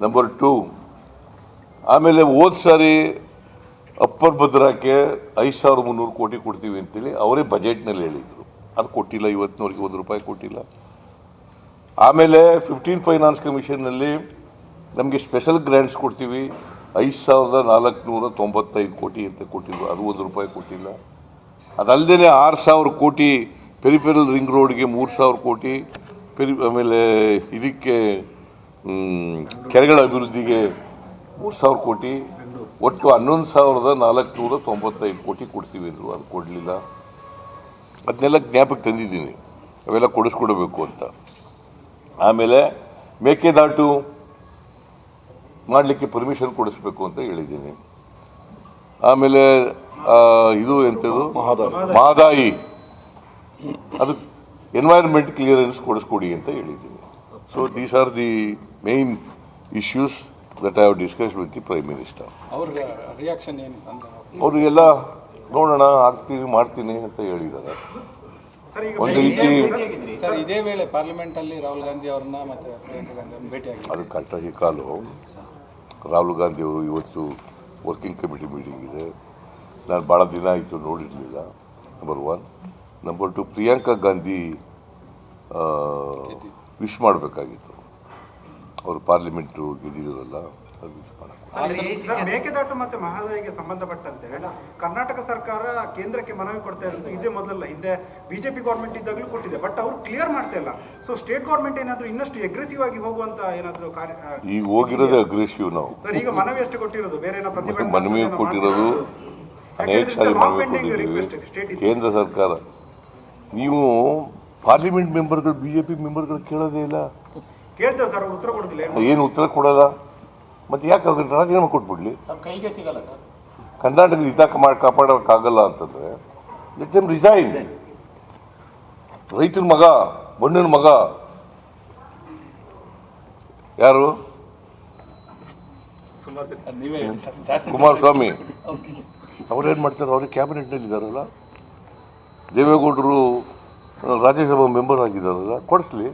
Number two ಆಮೇಲೆ ಹೋದ ಸಾರಿ upper ಭದ್ರಾಕ್ಕೆ ಐದು ಸಾವಿರ ಮುನ್ನೂರು ಕೋಟಿ ಕೊಡ್ತೀವಿ ಅಂತೇಳಿ ಅವರೇ ಬಜೆಟ್ನಲ್ಲಿ ಹೇಳಿದರು. ಅದು ಕೊಟ್ಟಿಲ್ಲ, ಇವತ್ತಿನವ್ರಿಗೆ ಒಂದು ರೂಪಾಯಿ ಕೊಟ್ಟಿಲ್ಲ. ಆಮೇಲೆ ಫಿಫ್ಟೀನ್ ಫೈನಾನ್ಸ್ ಕಮಿಷನ್ನಲ್ಲಿ ನಮಗೆ ಸ್ಪೆಷಲ್ ಗ್ರ್ಯಾಂಟ್ಸ್ ಕೊಡ್ತೀವಿ, ಐದು ಸಾವಿರದ ನಾಲ್ಕುನೂರ ತೊಂಬತ್ತೈದು ಕೋಟಿ ಅಂತ ಕೊಟ್ಟಿದ್ರು. ಅದು ಒಂದು ರೂಪಾಯಿ ಕೊಟ್ಟಿಲ್ಲ. ಅದಲ್ಲದೆ ಆರು ಸಾವಿರ ಕೋಟಿ ಪೆರಿಪೆರಲ್ ರಿಂಗ್ ರೋಡ್ಗೆ ಮೂರು ಸಾವಿರ ಕೋಟಿ ಪೆರಿ ಆಮೇಲೆ ಇದಕ್ಕೆ ಕೆರೆಗಳ ಅಭಿವೃದ್ಧಿಗೆ ಮೂರು ಸಾವಿರ ಕೋಟಿ ಒಟ್ಟು ಹನ್ನೊಂದು ಸಾವಿರದ ನಾಲ್ಕುನೂರ ತೊಂಬತ್ತೈದು ಕೋಟಿ ಕೊಡ್ತೀವಿ ಅಂದರು ಅದು ಕೊಡಲಿಲ್ಲ. ಅದನ್ನೆಲ್ಲ ಜ್ಞಾಪಕ್ಕೆ ತಂದಿದ್ದೀನಿ. ಅವೆಲ್ಲ ಕೊಡಿಸ್ಕೊಡ್ಬೇಕು ಅಂತ. ಆಮೇಲೆ ಮೇಕೆದಾಟು ಮಾಡಲಿಕ್ಕೆ ಪರ್ಮಿಷನ್ ಕೊಡಿಸ್ಬೇಕು ಅಂತ ಹೇಳಿದ್ದೀನಿ. ಆಮೇಲೆ ಇದು ಎಂಥದ್ದು? ಮಹದಾಯಿ. ಅದು ಎನ್ವೈರನ್ಮೆಂಟ್ ಕ್ಲಿಯರೆನ್ಸ್ ಕೊಡಿಸ್ಕೊಡಿ ಅಂತ ಹೇಳಿದ್ದೀನಿ. So these are the main issues that I have discuss with the prime minister ಅವ್ರ ರಿಯಾಕ್ಷನ್ ಏನು ಅಂದ್ರೆ ಅವರಿಗೆಲ್ಲ ನೋಡೋಣ ಆಗ್ತೀನಿ ಮಾಡ್ತೀನಿ ಅಂತ ಹೇಳಿದ್ದಾರೆ. ಒಂದು ರೀತಿ ಸರ್ ಇದೇ ವೇಳೆ ಪಾರ್ಲಿಮೆಂಟ್ ಅಲ್ಲಿ ರಾಹುಲ್ ಗಾಂಧಿ ಅವ್ರನ್ನ ಮತ್ತೆ ಪ್ರಿಯಾಂಕಾ ಗಾಂಧಿ ಅವ್ರನ್ನ ಭೇಟಿಯಾಗಿ ಅದು ಕಟ್ಟ ಕಾಲು. ರಾಹುಲ್ ಗಾಂಧಿ ಅವರು ಇವತ್ತು ವರ್ಕಿಂಗ್ ಕಮಿಟಿ ಮೀಟಿಂಗ್ ಇದೆ. ನಾನು ಭಾಳ ದಿನ ಆಯಿತು ನೋಡಿರಲಿಲ್ಲ number one number two Priyanka Gandhi wish ಮಾಡಬೇಕಾಗಿತ್ತು. ಅವರು ಪಾರ್ಲಿಮೆಂಟು ಗೆದ್ದಿದ್ರಲ್ಲ ಅದು ವಿಶ್ ಮಾಡಕ್ಕೆ ಮೇಕೆದಾಟು ಮತ್ತೆ ಮಹದಾಯಿಗೆ ಸಂಬಂಧಪಟ್ಟಂತೆ ಕರ್ನಾಟಕ ಸರ್ಕಾರ ಕೇಂದ್ರಕ್ಕೆ ಮನವಿ ಕೊಡ್ತಾ ಇರೋದು ಇದೇ ಮೊದಲಲ್ಲ. ಹಿಂದೆ ಬಿಜೆಪಿ ಗೌರ್ಮೆಂಟ್ ಇದ್ದಾಗಲೂ ಕೊಟ್ಟಿದೆ. ಬಟ್ ಅವ್ರು ಕ್ಲಿಯರ್ ಮಾಡ್ತಾ ಇಲ್ಲ. ಸೊ ಸ್ಟೇಟ್ ಗೌರ್ಮೆಂಟ್ ಏನಾದ್ರು ಇನ್ನಷ್ಟು ಅಗ್ರೆಸಿವ್ ಆಗಿ ಹೋಗುವಂತ ಏನಾದ್ರು ಕಾರ್ಯ ಈಗ ಹೋಗಿರೋದೇ ಅಗ್ರೆಸಿವ್ ನಾವು. ಸರ್ ಈಗ ಮನವಿ ಎಷ್ಟು ಕೊಟ್ಟಿರೋದು? ಬೇರೆ ಏನೋ ಪ್ರತಿಭಟನೆ ಮನವಿ ಕೊಟ್ಟಿರೋದು ಅನೇಕ. ಸಾರಿ ಮನವಿ ಕೊಟ್ಟಿದ್ದೀವಿ. ಕೇಂದ್ರ ಸರ್ಕಾರ. ನೀವು ಪಾರ್ಲಿಮೆಂಟ್ ಮೆಂಬರ್ಗಳು ಬಿ ಜೆ ಪಿ ಮೆಂಬರ್ಗಳು ಕೇಳೋದೇ ಇಲ್ಲ. ಕೇಳ್ತೇವೆ ಸರ್ ಉತ್ತರ ಕೊಡುದಿಲ್ಲ ಏನು? ಉತ್ತರ ಕೊಡಲ್ಲ. ಮತ್ತೆ ಯಾಕೆ ಅವ್ರಿಗೆ ರಾಜೀನಾಮೆ ಕೊಟ್ಬಿಡ್ಲಿ? ಕೈಗೆ ಸಿಗಲ್ಲ ಸರ್. ಕರ್ನಾಟಕದ ಹಿತ ಮಾಡಿ ಕಾಪಾಡೋಕ್ಕಾಗಲ್ಲ ಅಂತಂದ್ರೆ ಲೆಟ್ ಎಂ ರಿಸೈನ್ ರೈತನ ಮಗ ಮಣ್ಣಿನ ಮಗ. ಯಾರು? ಕುಮಾರಸ್ವಾಮಿ. ಅವ್ರೇನು ಮಾಡ್ತಾರೆ? ಅವ್ರಿಗೆ ಕ್ಯಾಬಿನೆಟ್ನಲ್ಲಿ ಇದ್ದಾರಲ್ಲ ದೇವೇಗೌಡರು ರಾಜ್ಯಸಭಾ ಮೆಂಬರ್ ಆಗಿದ್ದಾರಲ್ಲ ಕೊಡಿಸ್ಲಿ.